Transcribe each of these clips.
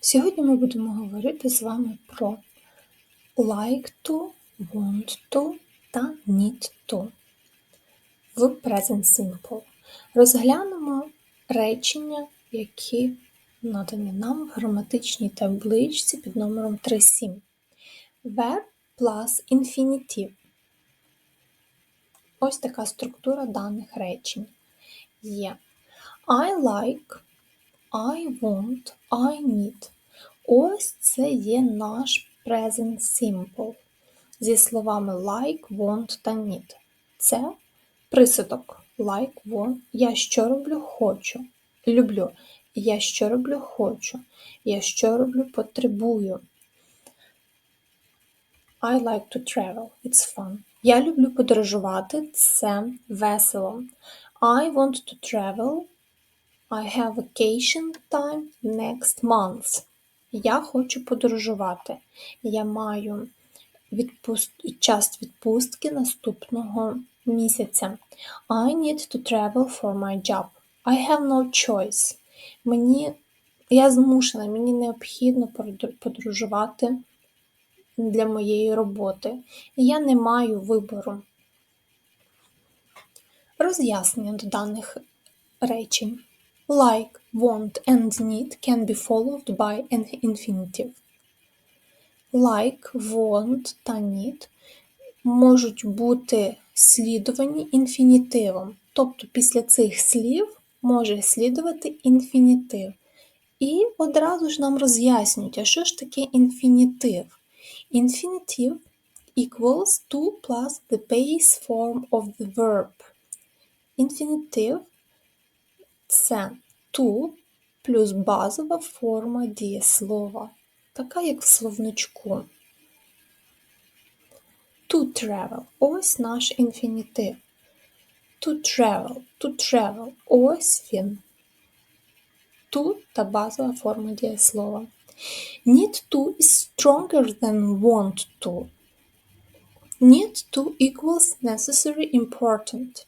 Сьогодні ми будемо говорити з вами про like to, want to та need to в Present Simple. Розглянемо речення, які надані нам в граматичній табличці під номером 3.7. Verb plus infinitive. Ось така структура даних речень є. I like, I want, I need. Ось це є наш present simple зі словами like, want та need. Це присудок like, want. Я що роблю, хочу. Люблю. Я що роблю, хочу. Я що роблю, потребую. I like to travel. It's fun. Я люблю подорожувати. Це весело. I want to travel. I have vacation time next month. Я хочу подорожувати. Я маю відпуст... час відпустки наступного місяця. I need to travel for my job. I have no choice. Мені я змушена, мені необхідно подорожувати для моєї роботи. Я не маю вибору. Роз'яснення до даних речень. Like, want and need can be followed by an infinitive. Like, want та need можуть бути слідувані інфінітивом. Тобто після цих слів може слідувати інфінітив. І одразу ж нам роз'яснюють, а що ж таке інфінітив? Інфінітив equals to plus the base form of the verb. Інфінітив це to плюс базова форма дієслова, така як в словничку. To travel ось наш інфінітив. To travel, to travel ось він. To та базова форма дієслова. Need to is stronger than want to. Need to equals necessary important.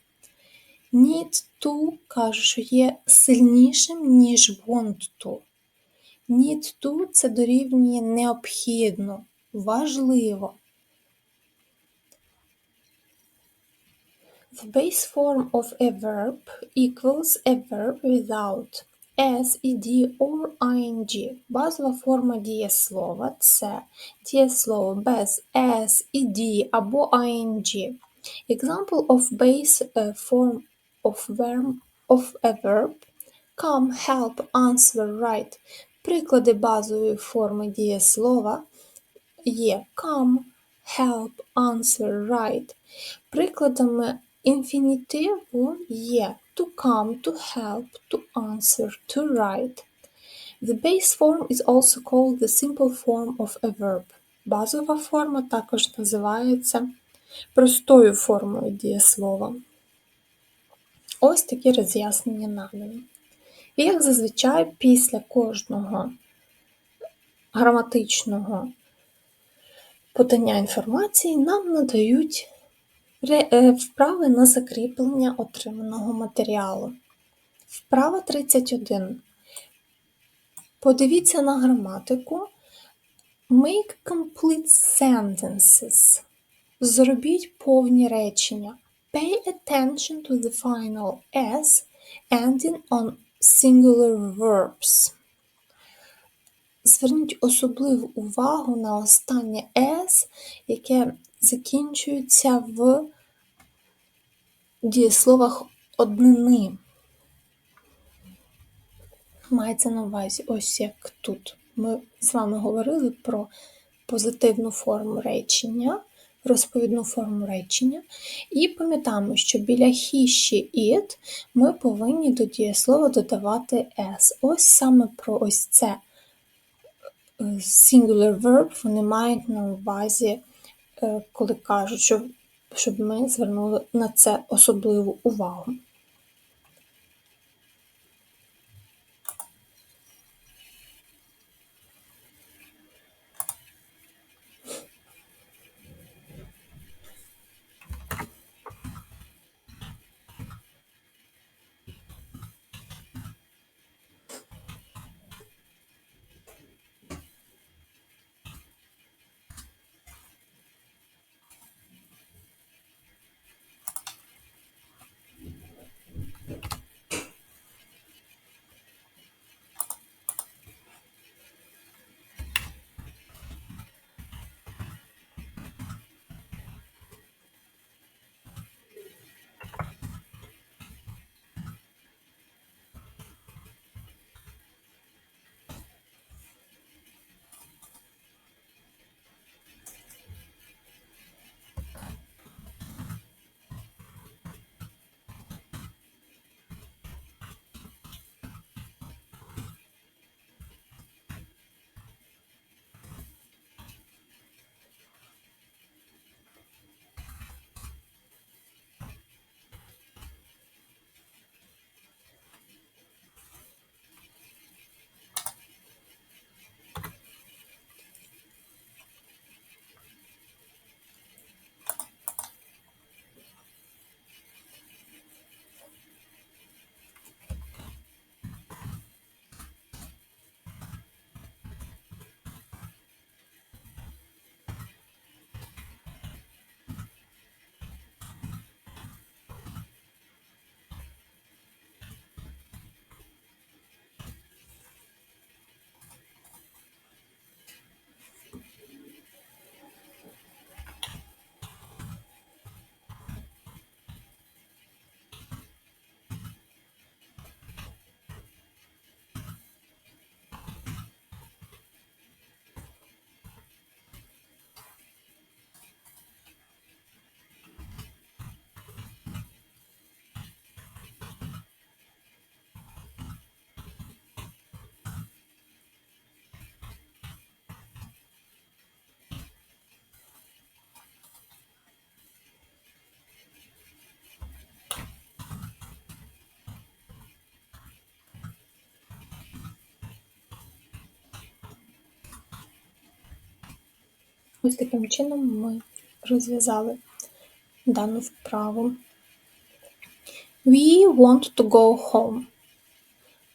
Need to каже, що є сильнішим, ніж want to. Need to це дорівнює необхідно, важливо. The base form of a verb equals a verb without s, ed or ing. Базова форма дієслова це дієслово без s, ed або ing. Example of base form of verb of a verb come, help, answer, write. Приклади базової форми дієслова є come, help, answer, write. Прикладами інфінітиву є to come, to help, to answer, to write. The base form is also called the simple form of a verb. Базова форма також називається простою формою дієслова. Ось такі роз'яснення надані. І як зазвичай після кожного граматичного подання інформації нам надають е, вправи на закріплення отриманого матеріалу. Вправа 31. Подивіться на граматику. Make complete sentences. Зробіть повні речення. Pay attention to the final S ending on singular verbs. Зверніть особливу увагу на останнє S, яке закінчується в дієсловах однини. Мається на увазі, ось як тут. Ми з вами говорили про позитивну форму речення розповідну форму речення. І пам'ятаємо, що біля хіші it ми повинні до дієслова додавати s. Ось саме про ось це е, singular verb вони мають на увазі, е, коли кажуть, щоб ми звернули на це особливу увагу. Ось таким чином ми розв'язали дану вправу. We want to go home.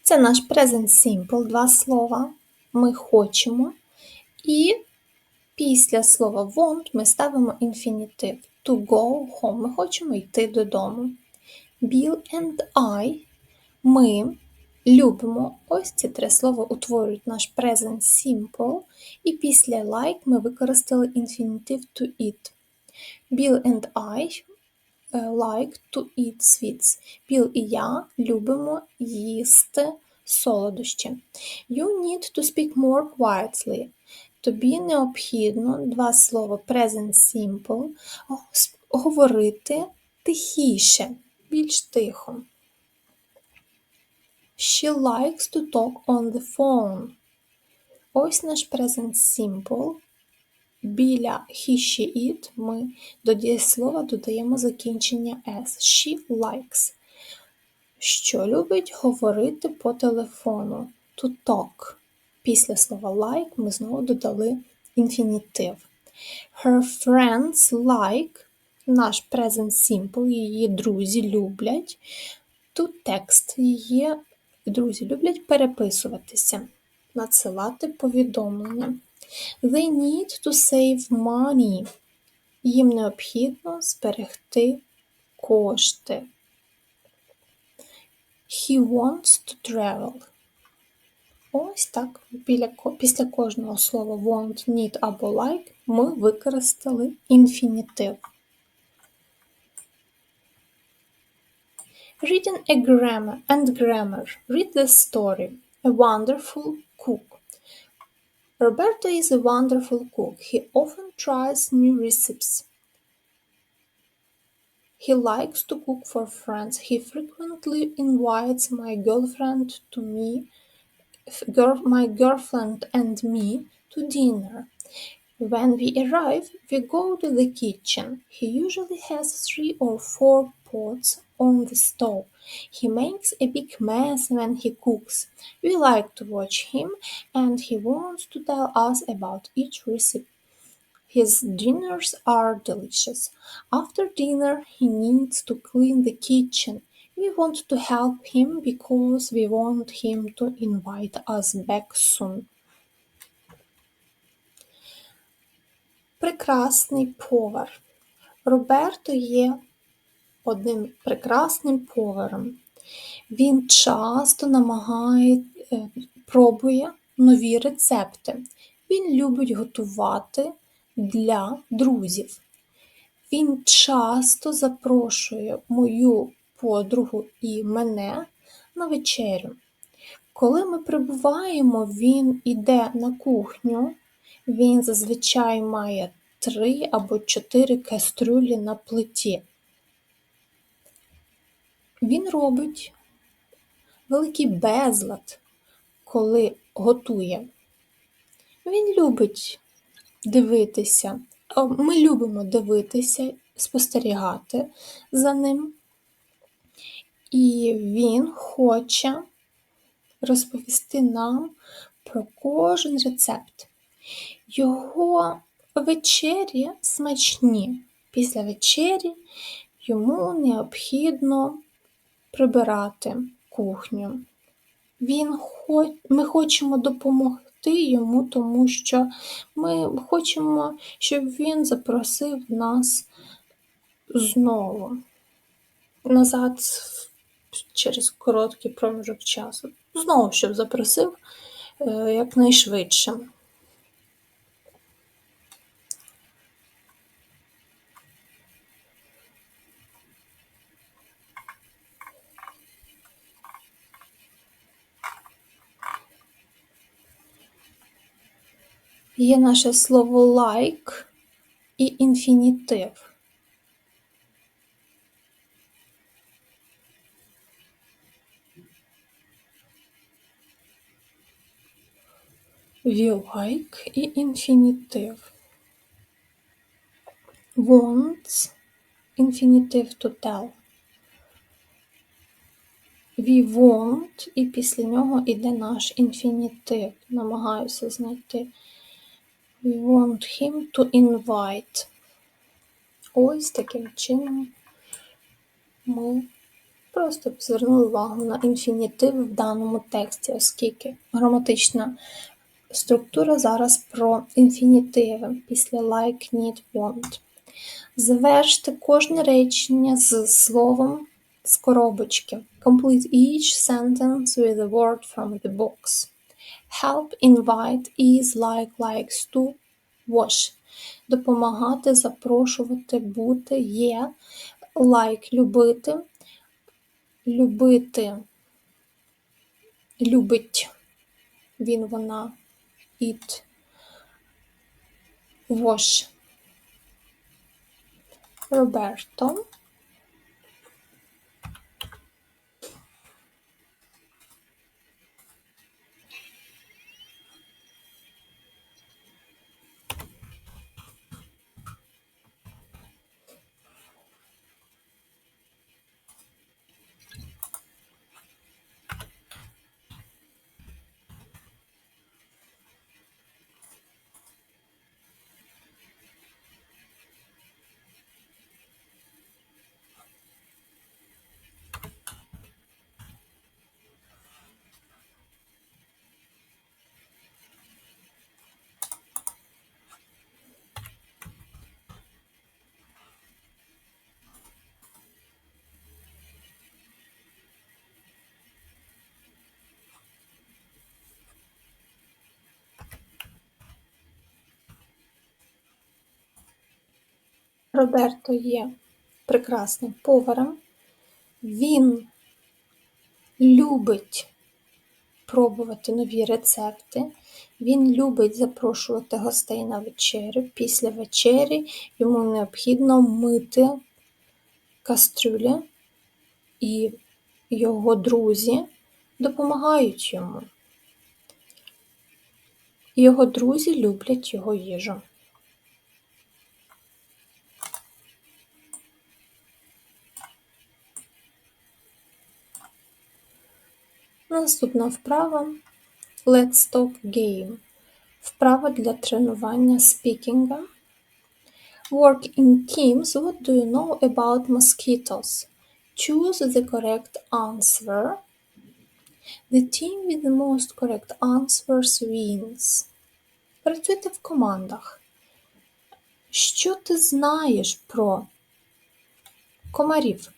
Це наш present simple, два слова. Ми хочемо. І після слова want ми ставимо інфінітив. To go home. Ми хочемо йти додому. Bill and I. Ми любимо. Ось ці три слова утворюють наш present simple. І після like ми використали інфінітив to eat. Bill and I е, like to eat sweets. Біл і я любимо їсти солодощі. You need to speak more quietly. Тобі необхідно два слова present simple говорити тихіше, більш тихо. She likes to talk on the phone. Ось наш present simple. Біля he, she, it ми до дієслова додаємо закінчення s. She likes. Що любить говорити по телефону? To talk. Після слова like ми знову додали інфінітив. Her friends like наш present simple, її друзі люблять. To text її друзі люблять переписуватися, надсилати повідомлення. They need to save money. Їм необхідно зберегти кошти. He wants to travel. Ось так. Біля, після кожного слова want, need або like ми використали інфінітив. Reading a grammar and grammar. Read the story. A wonderful cook. Roberto is a wonderful cook. He often tries new recipes. He likes to cook for friends. He frequently invites my girlfriend to me my girlfriend and me to dinner. When we arrive, we go to the kitchen. He usually has three or four pots on the stove. He makes a big mess when he cooks. We like to watch him, and he wants to tell us about each recipe. His dinners are delicious. After dinner, he needs to clean the kitchen. We want to help him because we want him to invite us back soon. Прекрасний повар. Роберто є одним прекрасним поваром. Він часто намагає, е, пробує нові рецепти. Він любить готувати для друзів. Він часто запрошує мою подругу і мене на вечерю. Коли ми прибуваємо, він іде на кухню, він зазвичай має три або чотири кастрюлі на плиті. Він робить великий безлад, коли готує. Він любить дивитися, ми любимо дивитися, спостерігати за ним. І він хоче розповісти нам про кожен рецепт. Його вечері смачні. Після вечері йому необхідно прибирати кухню. Він. Ми хочемо допомогти йому, тому що ми хочемо, щоб він запросив нас знову назад через короткий проміжок часу. Знову щоб запросив е, якнайшвидше. Є наше слово like і інфінітив. Вілайк і інфінітив. Wants інфінітив to tell. We want, і після нього йде наш інфінітив. Намагаюся знайти We want him to invite. Ось таким чином ми просто звернули увагу на інфінітив в даному тексті, оскільки граматична структура зараз про інфінітиви після like, need, want. Завершити кожне речення з словом з коробочки. Complete each sentence with a word from the box. Help, invite, is, like, likes to, wash. Допомагати, запрошувати, бути, є, like, любити, любити, любить, він, вона, it, wash. Роберто. Роберто є прекрасним поваром. Він любить пробувати нові рецепти. Він любить запрошувати гостей на вечерю. Після вечері йому необхідно мити кастрюлі, і його друзі допомагають йому. Його друзі люблять його їжу. Наступна вправа Let's Talk Game. Вправа для тренування спікінга. Work in teams. What do you know about mosquitoes? Choose the correct answer. The team with the most correct answers wins. Працюйте в командах. Що ти знаєш про комарів?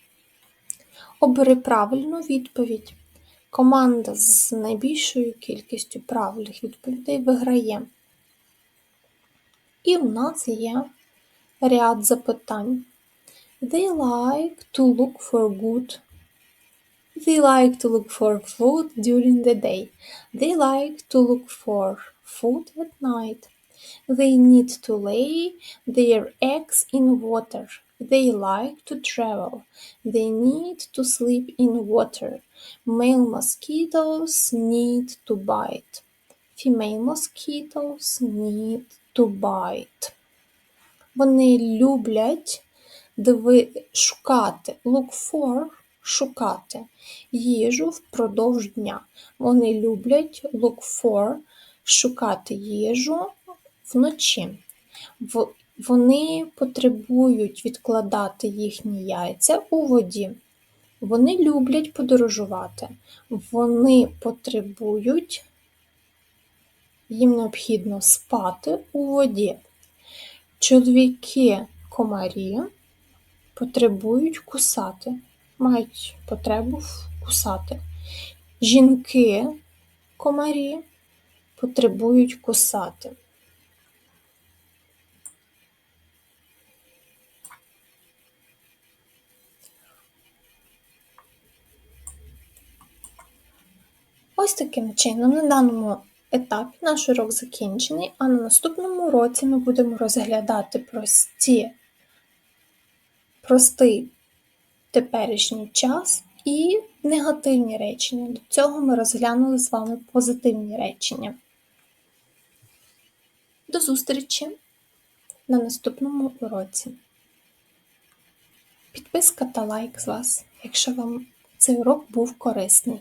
Обери правильну відповідь. Команда з найбільшою кількістю правильних відповідей виграє. І в нас є ряд запитань. They like to look for good. They like to look for food during the day. They like to look for food at night. They need to lay their eggs in water. They like to travel. They need to sleep in water. Male mosquitoes need to bite. Female mosquitoes need to bite. Вони люблять диви... шукати. Look for шукати їжу впродовж дня. Вони люблять look for шукати їжу вночі. В- Вони потребують відкладати їхні яйця у воді. Вони люблять подорожувати. Вони потребують, їм необхідно спати у воді. Чоловіки комарі потребують кусати, мають потребу кусати. Жінки комарі потребують кусати. Ось таким чином, на даному етапі наш урок закінчений, а на наступному уроці ми будемо розглядати прості, простий теперішній час і негативні речення. До цього ми розглянули з вами позитивні речення. До зустрічі на наступному уроці. Підписка та лайк з вас, якщо вам цей урок був корисний.